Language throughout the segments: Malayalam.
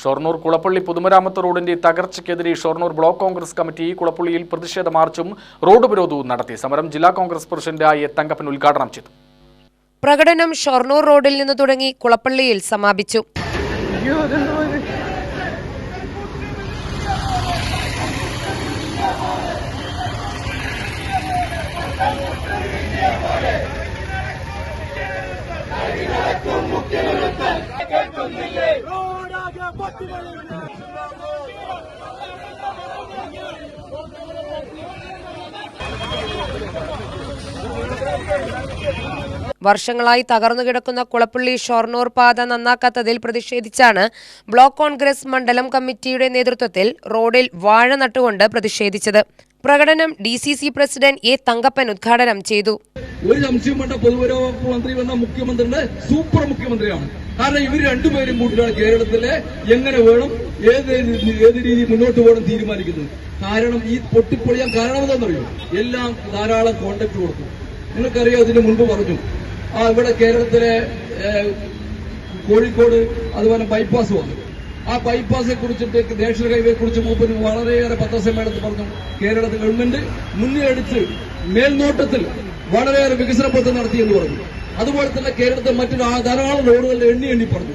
ഷൊർണൂർ കുളപ്പള്ളി പൊതുമരാമത്ത് റോഡിന്റെ തകർച്ചയ്ക്കെതിരെ ഷൊർണൂർ ബ്ലോക്ക് കോൺഗ്രസ് കമ്മിറ്റി കുളപ്പള്ളിയിൽ പ്രതിഷേധ മാർച്ചും റോഡ് ഉപരോധവും നടത്തി. സമരം ജില്ലാ കോൺഗ്രസ് പ്രസിഡന്റ് എ തങ്കപ്പൻ ഉദ്ഘാടനം ചെയ്തു. പ്രകടനം ഷൊർണൂർ റോഡിൽ നിന്ന് തുടങ്ങി കുളപ്പള്ളിയിൽ സമാപിച്ചു. വർഷങ്ങളായി തകർന്നു കിടക്കുന്ന കുളപ്പള്ളി ഷൊർണൂർ പാത നന്നാക്കാത്തതിൽ പ്രതിഷേധിച്ചാണ് ബ്ലോക്ക് കോൺഗ്രസ് മണ്ഡലം കമ്മിറ്റിയുടെ നേതൃത്വത്തിൽ റോഡിൽ വാഴ നട്ടുകൊണ്ട് പ്രതിഷേധിച്ചത്. പ്രകടനം ഡി പ്രസിഡന്റ് എ തങ്കപ്പൻ ഉദ്ഘാടനം ചെയ്തു. ഒരു സംശയം വേണ്ട പൊതുവകുപ്പ് മന്ത്രി വന്ന മുഖ്യമന്ത്രിയുടെ സൂപ്പർ മുഖ്യമന്ത്രിയാണ്. കാരണം ഇവർ രണ്ടുപേരും കൂട്ടിയാണ് കേരളത്തിലെ എങ്ങനെ വേണം ഏത് ഏത് രീതി മുന്നോട്ട് പോകണം തീരുമാനിക്കുന്നത്. കാരണം ഈ പൊട്ടിപ്പൊളിയാൻ കാരണം എന്താണെന്നറിയോ? എല്ലാം ധാരാളം കോണ്ടാക്ട് കൊടുത്തു. നിങ്ങൾക്കറിയാം ഇതിന് മുൻപ് പറഞ്ഞു. ആ ഇവിടെ കേരളത്തിലെ കോഴിക്കോട് അതുപോലെ ബൈപ്പാസ് വന്നു. ആ ബൈപ്പാസിനെ കുറിച്ചിട്ട് നാഷണൽ ഹൈവേ കുറിച്ച് മൂപ്പര് വളരെയേറെ പത്രസമ്മേളനത്തിൽ പറഞ്ഞു. കേരളത്തിൽ ഗവൺമെന്റ് മുന്നിലെടുത്ത് മേൽനോട്ടത്തിൽ വളരെയേറെ വികസന പ്രവർത്തനം നടത്തിയെന്ന് പറഞ്ഞു. അതുപോലെ തന്നെ കേരളത്തിൽ മറ്റൊരു ആ ധാരാളം റോഡുകളിൽ എണ്ണി എണ്ണി പറഞ്ഞു.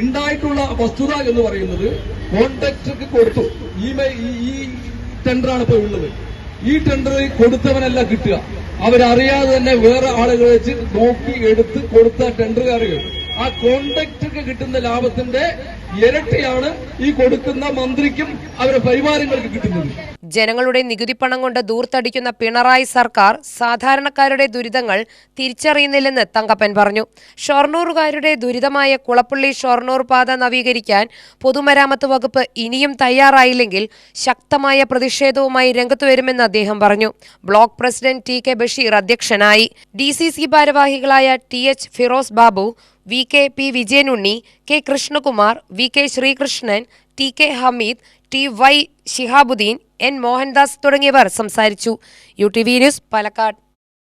ഉണ്ടായിട്ടുള്ള വസ്തുത എന്ന് പറയുന്നത് കോൺട്രാക്ടർക്ക് കൊടുത്തു. ഈ ഈ- ടെൻഡറാണ് ഇപ്പോൾ ഉള്ളത്. ഈ ടെൻഡർ കൊടുത്തവനല്ല കിട്ടുക. അവരറിയാതെ തന്നെ വേറെ ആളുകളെ വെച്ച് നോക്കി എടുത്ത് കൊടുത്ത ടെൻഡറുകാരുകൾ ആ കോൺട്രാക്ടർക്ക് കിട്ടുന്ന ലാഭത്തിന്റെ ഇരട്ടിയാണ് ഈ കൊടുക്കുന്ന മന്ത്രിക്കും അവരുടെ പരിവാരങ്ങൾക്ക് കിട്ടുന്നത്. ജനങ്ങളുടെ നികുതി പണം കൊണ്ട് ദൂർത്തടിക്കുന്ന പിണറായി സർക്കാർ സാധാരണക്കാരുടെ ദുരിതങ്ങൾ തിരിച്ചറിയുന്നില്ലെന്ന് തങ്കപ്പൻ പറഞ്ഞു. ഷൊർണൂറുകാരുടെ ദുരിതമായ കുളപ്പള്ളി ഷൊർണൂർ പാത നവീകരിക്കാൻ പൊതുമരാമത്ത് വകുപ്പ് ഇനിയും തയ്യാറായില്ലെങ്കിൽ ശക്തമായ പ്രതിഷേധവുമായി രംഗത്തു വരുമെന്ന് അദ്ദേഹം പറഞ്ഞു. Block president T K Basheer അധ്യക്ഷനായി. ഡി ഭാരവാഹികളായ T H Firoz Babu V K P Vijayanunni K Krishnakumar V K Sreekrishnan T K Hameed T Y Shihabuddin N Mohandas തുടങ്ങിയവർ സംസാരിച്ചു. U T V news Palakkad.